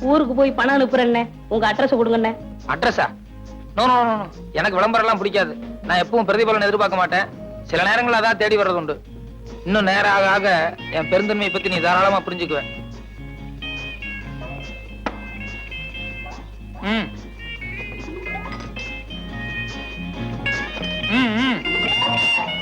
ஊருக்கு போய் பணம் அனுப்புறேன் உங்க அட்ரஸ் கொடுங்கண்ணே. அட்ரஸா நோ நோ நோ, எனக்கு விளம்பரம் எல்லாம் பிடிக்காது. நான் எப்பவும் பிரதிபலன் எதிர்பார்க்க மாட்டேன். சில நேரங்கள் அதான் தேடி வர்றது உண்டு. இன்னும் நேரம் ஆக ஆக என் பெருந்தன்மையை பத்தி நீ தாராளமா புரிஞ்சுக்குவேன். ம் ம், ம். ம்,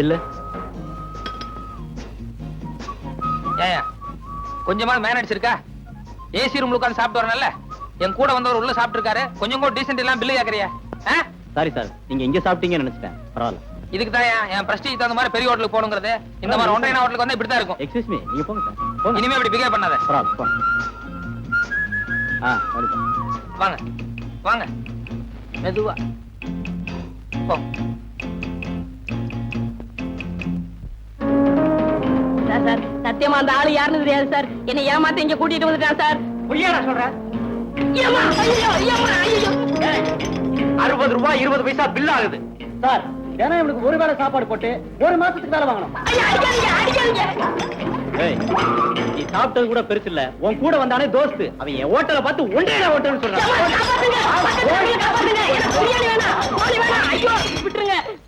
பில்லு. ஏயா கொஞ்சமாவது மேனேஜ் இருக்கா ஏசி ரூம்ல உட்கார்ந்து சாப்பிட்டு வரணும்ல? என் கூட வந்தவர் உள்ள சாப்பிட்டு இருக்காரு கொஞ்சம் கூட டீசென்ட் எல்லாம் பில்லு கேக்குறியா? சாரி சார் நீங்க இங்க சாப்பிட்டீங்கன்னு நினைச்சிட்டேன். பரவாயில்ல. இதுக்கு தான் என் பிரஸ்டீஜ் தகுந்த மாதிரி பெரிய ஹோட்டலுக்கு போகணுங்கிறது. இந்த மாதிரி ஒன்றைய ஹோட்டலுக்கு வந்து இப்படி தான் இருக்கும். எக்ஸ்கியூஸ் மீ நீங்க போங்க சார் இனிமே இப்படி பிகேவ் பண்ணாத. பரவாயில்ல போங்க. ஆ வாங்க. வாங்க. மெதுவா. போ சார் சார். சத்தியமா அந்த ஆளு யாருன்னு தெரியாது சார். என்னை ஏமாத்த இங்க கூட்டிட்டு வந்துட்டான் சார். அறுபது ரூபாய் இருபது பைசா பில் ஆகுது. சார் தினம் இவனுக்கு ஒரு வேளை சாப்பாடு போட்டு ஒரு மாசத்துக்கு வேலை வாங்கணும். நீ சாப்பிட்டது கூட பெருசு இல்ல. உன் கூட வந்தானே தோஸ்து. அவன் என் ஹோட்டலை பார்த்து ஒன்றே ஹோட்டல்னு ஏம்மா, சொல்றான்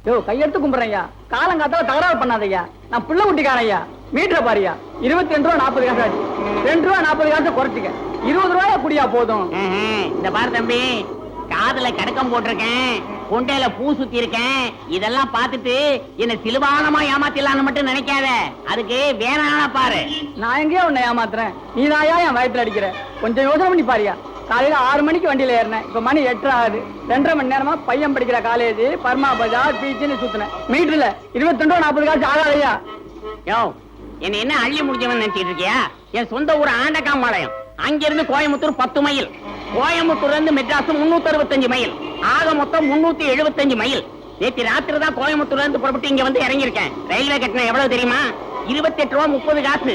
யோ கையெடுத்து கும்பிடுறேன் காலங்காத்தால தகராறு பண்ணாதய்யா நான் பிள்ளை குட்டிக்காரன் ஐயா மீட்டரை பாரியா. இருபத்தி ரெண்டு ரூபா நாற்பது காசு ஆச்சு. ரெண்டு ரூபா நாற்பது காசு குறைச்சிக்க. இருபது ரூபாயா குடியா போதும். இந்த பாரு தம்பி காதுல கடக்கம் போட்டிருக்கேன். கொண்டையில பூ சுத்தி இருக்கேன் இதெல்லாம் பார்த்துட்டு என்ன சிலுவானமா ஏமாத்திடலாம்னு மட்டும் நினைக்காத. அதுக்கு வேணான பாரு. நான் எங்கேயோ உன்னை ஏமாத்துறேன். நீ தாயா என் வயத்துல அடிக்கிற. கொஞ்சம் யோசனை பண்ணி பாரியா. காலையில ஆறு மணிக்கு வண்டியில் ஏறினேன். இப்ப மணி எட்டரை ஆகுது. ரெண்டரை மணி நேரமா பையன் படிக்கிற காலேஜ் பர்மா பஜார் பீச்சுன்னு சுற்றினேன் மீட்டர்ல இருபத்தி ரெண்டு நாற்பது காசு ஆகாதையா? யோ என்ன என்ன அள்ளி முடிஞ்சவன் நினைச்சிட்டு இருக்கியா? என் சொந்த ஊர் ஆண்டகாம்பாளையம் அங்கிருந்து கோயம்புத்தூர் பத்து மைல். கோயம்புத்தூர்ல இருந்து மெட்ராஸ் முன்னூத்தி அறுபத்தஞ்சு மைல். ஆக மொத்தம் முன்னூத்தி எழுபத்தஞ்சு மைல். நேற்று ராத்திரி தான் கோயம்புத்தூர்ல இருந்து புறப்பட்டு இங்க வந்து இறங்கியிருக்கேன். ரயில்வே கட்டணம் எவ்வளவு தெரியுமா? இருபத்தி எட்டு ரூபா முப்பது காசு.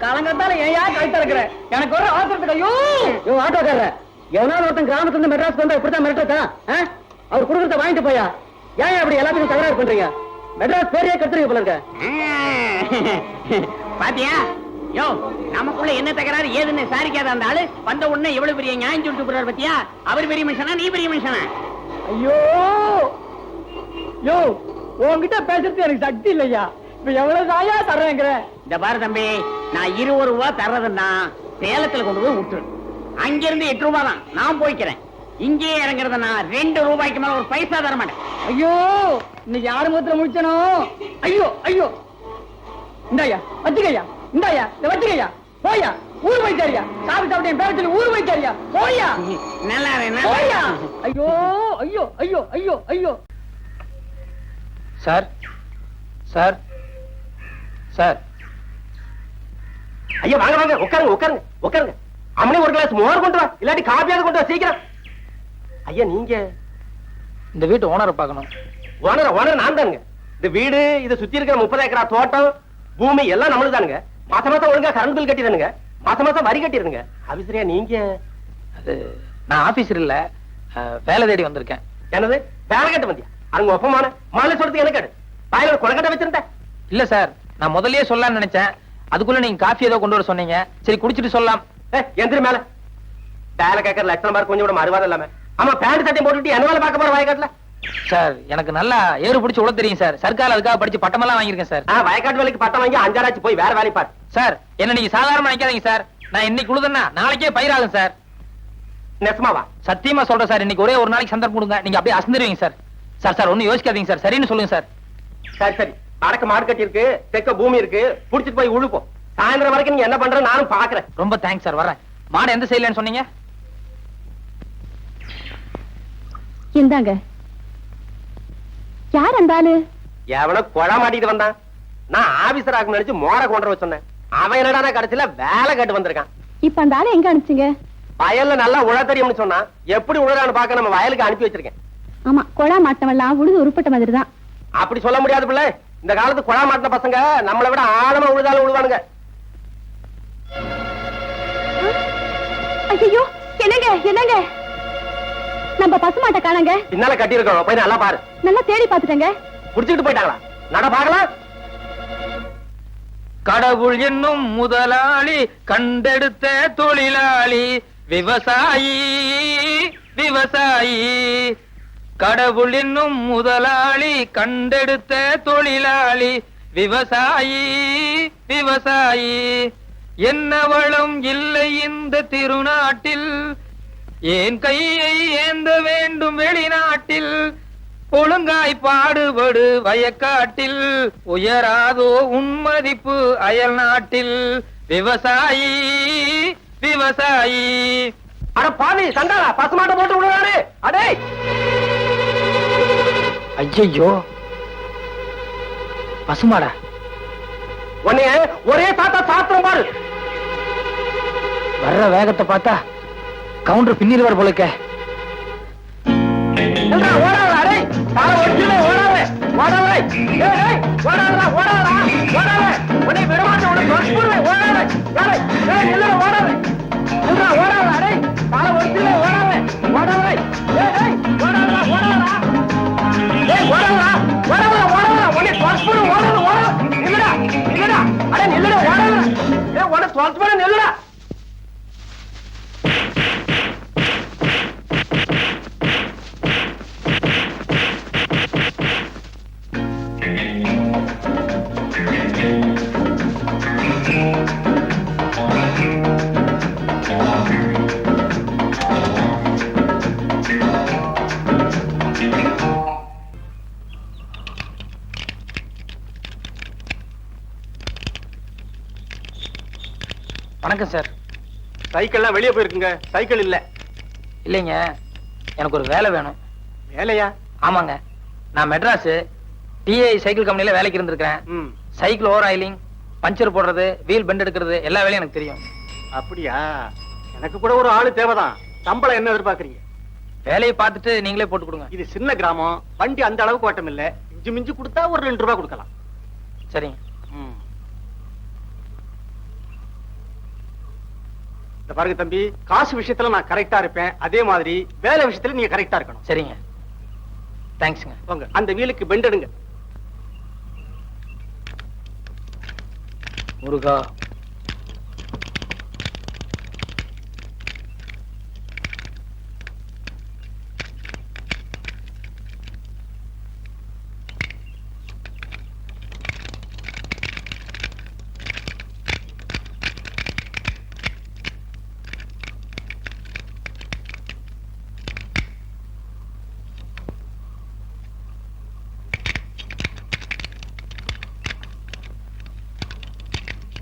காலங்காத்தால ஏயா கழுத்த இருக்கிற எனக்கு ஒரு அவசரத்துக்கு ஐயோ! யோ ஆட்டோக்காரர் எவனாவது ஒருத்தன் கிராமத்துல இருந்து மெட்ராஸ்க்கு வந்தா இப்படித்தான் மிரட்டா அவர் குடுக்கறத வாங்கிட்டு போயா? ஏன் அப்படி எல்லாத்துக்கும் தகராறு பண்றீங்க? மெட்ராஸ் பேரையே கத்துறீங்க போல இருக்க. பாத்தியா? யோ நமக்குள்ள என்ன தகராறு ஏதுன்னு சாரிக்காத அந்த ஆளு. வந்த உடனே எவ்வளவு பெரிய நியாயம் சொல்லிட்டு போறாரு பாத்தியா? அவர் பெரிய மனுஷனா நீ பெரிய மனுஷனா? ஐயோ! யோ உன்கிட்ட பேசுறது எனக்கு சக்தி இல்லையா? இப்ப எவ்வளவு தாயா தர்றேங்கிற? இந்த பாரு தம்பி நான் இருபது ரூபா தர்றதுன்னா சேலத்துல கொண்டு போய் விட்டுரு. அங்கிருந்து எட்டு ரூபா தான். நான் போய்க்கிறேன். இங்கேயே இறங்குறதுன்னா ரெண்டு ரூபாய்க்கு மேல ஒரு பைசா தர மாட்டேன். ஐயோ இன்னைக்கு யாரு முகத்துல முடிச்சனோ ஐயோ ஐயோ. இந்தாயா வச்சுக்கையா. இந்தாயா இத வச்சுக்கையா. போயா ஊர் போயிட்டாரியா சாப்பிட்டு சாப்பிட்டு என் பேர சொல்லி ஊர் போயிட்டாரியா போயா. நல்லா போயா. ஐயோ ஐயோ ஐயோ ஐயோ ஐயோ. Sir sir sir. ஐயா வாங்க வாங்க உட்காருங்க உட்காருங்க உட்காருங்க. அம்மனி ஒரு கிளாஸ் மோர் கொண்டு வா. இல்லாட்டி காப்பியாவது கொண்டு வா சீக்கிரம். ஐயா நீங்க? இந்த வீட்டு ஓனரை பார்க்கணும். ஓனர் ஓனர் நான் தானுங்க. இந்த வீடு இதை சுத்தி இருக்கிற முப்பது ஏக்கரா தோட்டம் பூமி எல்லாம் நம்மளுக்கு தானுங்க. மாசம் மாசம் ஒழுங்கா கரண்ட் பில் கட்டிடுங்க மாசம் மாசம் வரி கட்டிடுங்க. ஆபீசரியா நீங்க? அது நான் ஆபீசர் இல்ல. வேலை தேடி வந்திருக்கேன். என்னது? வேலை கட்ட வந்தியா? அங்க ஒப்பமான. மாலை சொல்றது எனக்கு வாயில கொலக்கட்டை வச்சிருந்தேன். இல்ல சார். நான் முதல்லயே சொல்லலாம்னு நினைச்சேன். அதுக்குள்ள நீங்க காஃபி ஏதோ கொண்டு வர சொன்னீங்க. சரி குடிச்சிட்டு சொல்லலாம். எந்திரி மேல. வேலை கேட்கற லட்சணம் பாரு கொஞ்சம் கூட மறுவாதம் இல்லாம. ஆமா பேண்ட் சட்டை போட்டுட்டு என்ன வேலை பார்க்க போற வயக்காட்டுல? சார் எனக்கு நல்லா ஏறு பிடிச்சி உள்ள தெரியும் சார். சர்க்கார் அதுக்காக படிச்சு பட்டமெல்லாம் வாங்கியிருக்கேன் சார். வயக்காட்டு வேலைக்கு பட்டம் வாங்கி அஞ்சாராச்சு போய் வேற வேலை பாரு. சார் என்ன நீங்க சாதாரணமா நினைக்காதீங்க சார். நான் இன்னைக்கு உழுதுன்னா நாளைக்கே பயிராகும் சார். நெசமாவா சத்தியமா சொல்றேன் சார். இன்னைக்கு ஒரே ஒரு நாளைக்கு சந்தர்ப்பம் கொடுங்க. நீங்க அப்படியே அசந்துருவீங்க சார். சார் சார் ஒன்னும் யோசிக்காதீங்க சார். சரின்னு சொல்லுங்க சார். சரி சரி. வடக்கு மாடு கட்டி இருக்கு தெற்க பூமி இருக்கு புடிச்சிட்டு போய் உழுப்போம். சாயந்தரம் வரைக்கும் நீங்க என்ன பண்ற நானும் பாக்குறேன். ரொம்ப தேங்க்ஸ் சார் வரேன் மாடு எந்த சைடுலன்னு சொன்னீங்க? இந்தாங்க. யார் அந்த ஆளு? எவனோ கொழ மாட்டிட்டு வந்தான். நான் ஆபீசர் ஆகும் நினைச்சு மோர கொண்டு வர சொன்னேன். அவன் என்னடா கடைசியில வேலை கட்டு வந்திருக்கான். இப்ப அந்த ஆளு எங்க அனுப்பிச்சீங்க? வயல்ல நல்லா உழ தெரியும்னு சொன்னான் எப்படி உழறான்னு பார்க்க நம்ம வயலுக்கு அனுப்பி வச்சிருக்கேன். ஆமா கொழா மாட்டவெல்லாம் உழுது உருப்பட்ட மாதிரி தான் அப்படி சொல்ல முடியாது பிள்ளை. இந்த காலத்து குழா மாட்டின பசங்க நம்மளை விட ஆழமா உழுதாலும் உழுவானுங்க. ஐயோ என்னங்க என்னங்க? நம்ம பசுமாட்டை காணங்க. பின்னால கட்டி இருக்கோம் போய் நல்லா பாரு. நல்லா தேடி பாத்துட்டேங்க புடிச்சுக்கிட்டு போயிட்டாங்களா? நட பாக்கலாம் கடவுள் என்னும் முதலாளி கண்டெடுத்த தொழிலாளி விவசாயி விவசாயி. கடவுள் என்னும் முதலாளி கண்டெடுத்த தொழிலாளி விவசாயி விவசாயி. என்ன வளம் இல்லை இந்த திருநாட்டில் ஏன் கையை ஏந்த வேண்டும் வெளிநாட்டில்? ஒழுங்காய் பாடுபடு வயக்காட்டில் உயராதோ உன்மதிப்பு அயல் நாட்டில். விவசாயி விவசாயி. அட பாவி சண்டாளா பசுமாட்டை போட்டு விடுறாரு அடே ஐயோ பசுமாடா உன்னைய ஒரே தாத்தா சாத்திரம் பாரு வர்ற வேகத்தை பார்த்தா கவுண்டர் பின்னிடுவார் போலக்க ஓடாத ஓடாதடா, அடே. ஓடாத. ஓடாத. ஏய், உன்னை தொலைச்சுடுவேன், சைக்கிள்லாம் வெளியே போயிருக்குங்க. சைக்கிள் இல்ல. இல்லைங்க. எனக்கு ஒரு வேலை வேணும். வேலையா? ஆமாங்க. நான் மெட்ராஸ். டிஐ சைக்கிள் கம்பெனில வேலைக்கு இருந்திருக்கிறேன். ம். சைக்கிள் ஓவர் ஆயிலிங் பஞ்சர் போடுறது வீல் பெண்ட் எடுக்கிறது எல்லா வேலையும் எனக்கு தெரியும். அப்படியா? எனக்கு கூட ஒரு ஆளு தேவைதான். சம்பளம் என்ன எதிர்பார்க்கறீங்க? வேலையை பார்த்துட்டு நீங்களே போட்டு கொடுங்க. இது சின்ன கிராமம். வண்டி அந்த அளவுக்கு ஓட்டம் இல்ல. இஞ்சி மிஞ்சி கொடுத்தா ஒரு ரெண்டு ரூபாய் கொடுக்கலாம். சரிங்க. இந்த பாருங்க தம்பி காசு விஷயத்துல நான் கரெக்டா இருப்பேன். அதே மாதிரி வேலை விஷயத்துல நீங்க கரெக்டா இருக்கணும். சரிங்க. தேங்க்ஸுங்க போங்க. அந்த வீலுக்கு பெண்ட் எடுங்க. முருகா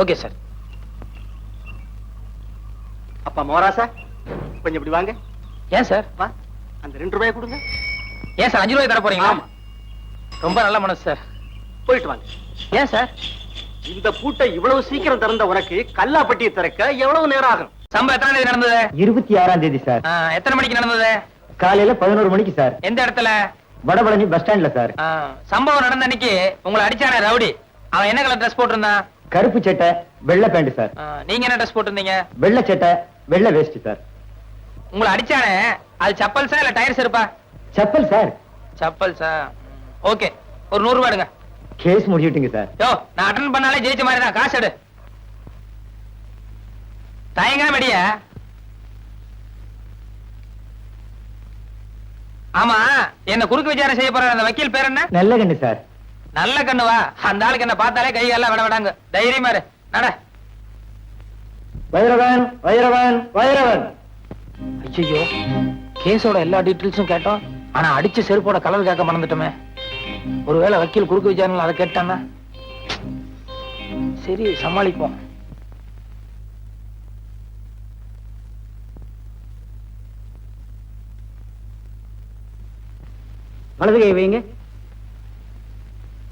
Okay sir. அப்பா மோராசா கொஞ்சம் இப்படி வாங்க. ஏன் சார்? வா. அந்த ரெண்டு ரூபாய் கொடுங்க. ஏன் சார்? அஞ்சு ரூபாய் தர போறீங்களா? ஆமா. ரொம்ப நல்ல மனசு சார். போயிட்டு வாங்க. ஏன் சார்? இந்த பூட்டை இவ்வளவு சீக்கிரம் திறந்த உனக்கு கல்லாப்பட்டியை திறக்க எவ்வளவு நேரம் ஆகும்? சம்பவம் எத்தனை தேதி நடந்தது? இருபத்தி ஆறாம் தேதி சார். ஆ, எத்தனை மணிக்கு நடந்தது? காலையில பதினோரு மணிக்கு சார். எந்த இடத்துல? வடபழனி பஸ் ஸ்டாண்ட்ல சார். ஆ, சம்பவம் நடந்த அன்னைக்கு உங்களை அடிச்சானே ரவுடி. அவன் என்ன கலர் ட்ரெஸ் போட்டிருந்தான்? கருப்பு சட்டை வெள்ளை பேண்ட் சார் நீங்க என்ன ட்ரெஸ் போட்டிருந்தீங்க? வெள்ளை சட்டை வெள்ளை வேஷ்டி சார் உங்களை அடிச்சானே? அது சப்பல்ஸா இல்ல டயர்ஸ் இருப்பா? செப்பல் சார் சப்பல்ஸா ஓகே. ஒரு நூறு ரூபாய் எடுங்க. கேஸ் முடிச்சுட்டுங்க சார் யோ நான் அட்டன் பண்ணாலே ஜெயிச்ச மாதிரி தான். காசு எடு. தயங்காம அடிய ஆமா என்ன குறுக்கு விசாரணை செய்ய போற அந்த வக்கீல் பேர் என்ன? நல்ல கண்ணு சார் நல்ல கண்ணுவா அந்த ஆளுக்கு என்ன பார்த்தாலே கை எல்லாம் விட விடாங்க தைரியமா நட. வைரவன் வைரவன் வைரவன். ஐயோ கேஸோட எல்லா டீட்டெயில்ஸும் கேட்டோம். ஆனா அடிச்ச செருப்போட கலர் கேட்க மறந்துட்டோமே. ஒருவேளை வக்கீல் குறுக்கு விசாரணை அதை கேட்டானா சரி சமாளிப்போம். வலது கை வைங்க.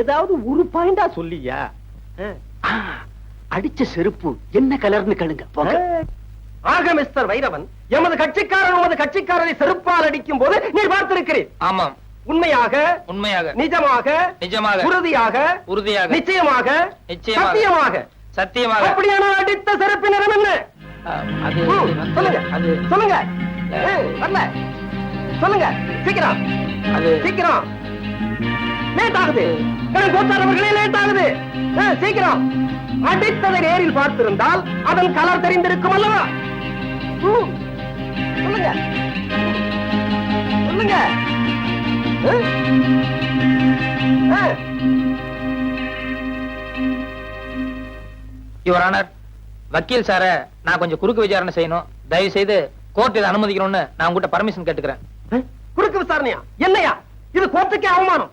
ஏதாவது ஒரு பாயிண்டா சொல்லியா? அடிச்ச செருப்பு என்ன கலர்னு கேளுங்க போங்க. ஆக மிஸ்டர் வைரவன் எமது கட்சிக்காரன் உமது கட்சிக்காரரை செருப்பால் அடிக்கும் போது நீ பார்த்திருக்கிறேன் ஆமாம். உண்மையாக உண்மையாக. நிஜமாக நிஜமாக. உறுதியாக உறுதியாக. நிச்சயமாக நிச்சயமாக. சத்தியமாக. சத்தியமாக. அப்படியான அடித்த செருப்பு நிறம் என்ன? சொல்லுங்க. அது சொல்லுங்க. ஏய், வரல. சொல்லுங்க. சீக்கிரம். அது சீக்கிரம். லேட் ஆகுது லேட் ஆகுது ஆ, சீக்கிரம். அடித்ததை நேரில் பார்த்திருந்தால் அதன் கலர் தெரிந்திருக்கும் அல்லவா? சொல்லுங்க. சொல்லுங்க. யுவர் ஆனர் வக்கீல் சார நான் கொஞ்சம் குறுக்கு விசாரணை செய்யணும். தயவு செய்து கோர்ட் இதை அனுமதிக்கணும்னு நான் உங்ககிட்ட பர்மிஷன் கேட்டுக்கிறேன்? குறுக்கு விசாரணையா? என்னையா? இது கோர்ட்டுக்கே அவமானம்.